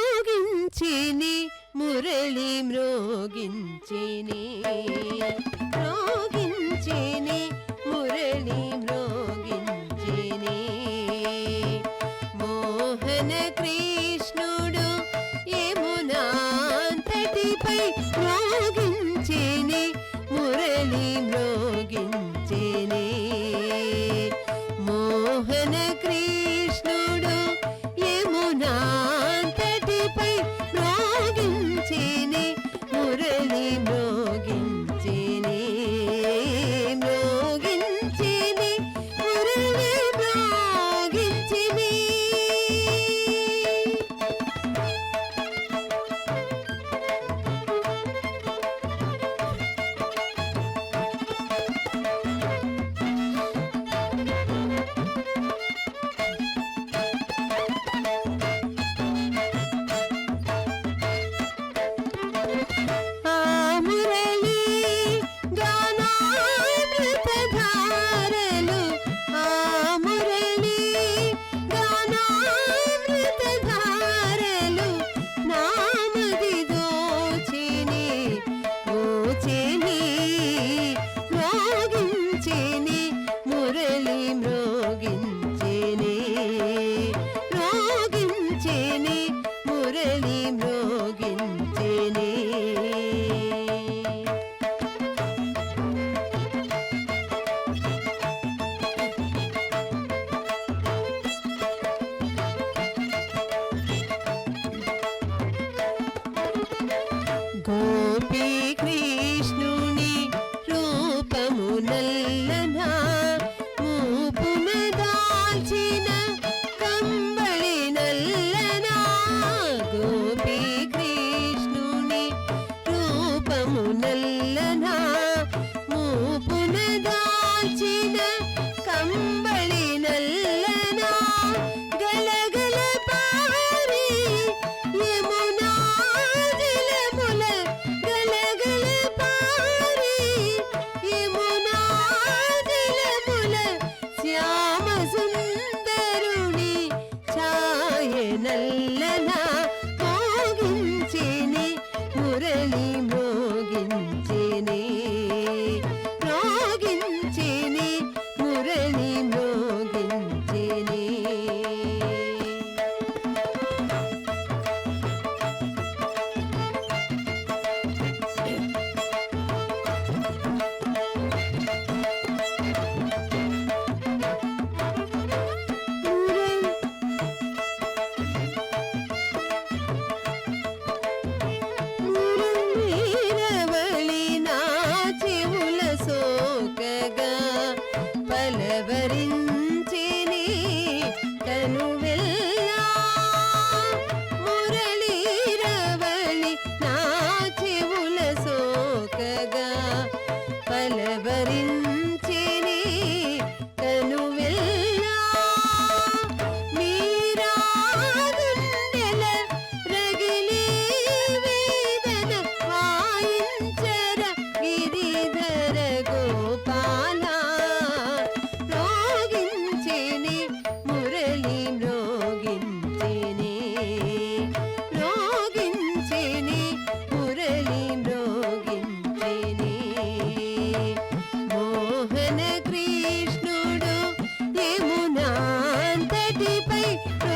మ్రోగించిని మురళి మ్రోగించిని మ్రోగించిని మురళి మ్రోగించిని. మోహన కృష్ణుడు యమునాంతటిపై మ్రోగి முரளி So. பை